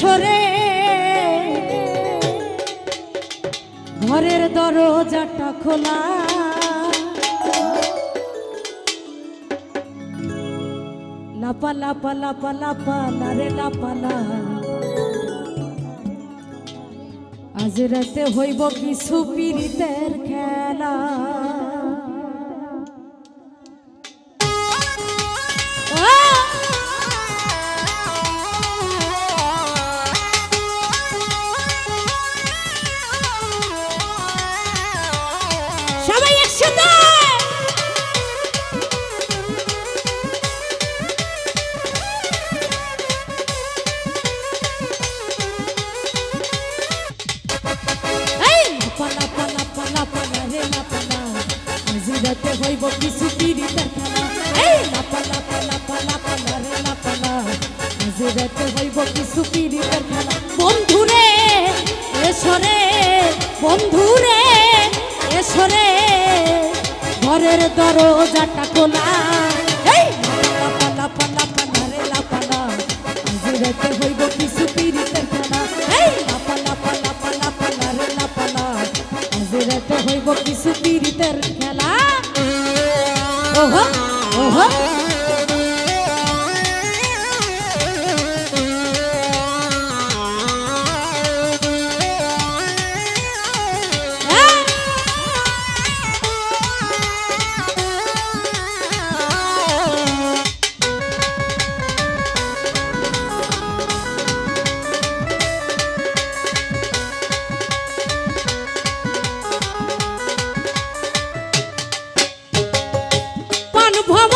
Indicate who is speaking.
Speaker 1: সরে ঘরের দরজাটা খোলা। লাপা লাপা লাপা লাপা লারে লাপা লা আজ রাতে হইব কিছু সুপিরিতের খেলা। হইব কিছু পিড়িতের খেলা এই! লাপা লাপা লাপা লাপা, লারে, লাপা, লা। হাজিরাতে হইব কিছু পিড়িতের খেলা। বন্ধুরে এসরে বন্ধুরে এসরে ঘরের দরজাটা খোলা। এই! লাপা লাপা লাপা লা। হাজিরাতে হইব কিছু পিড়িতের খেলা। এই! লাপা লাপা লাপা লাপা, লারে, লাপা, লা। হাজিরাতে ভব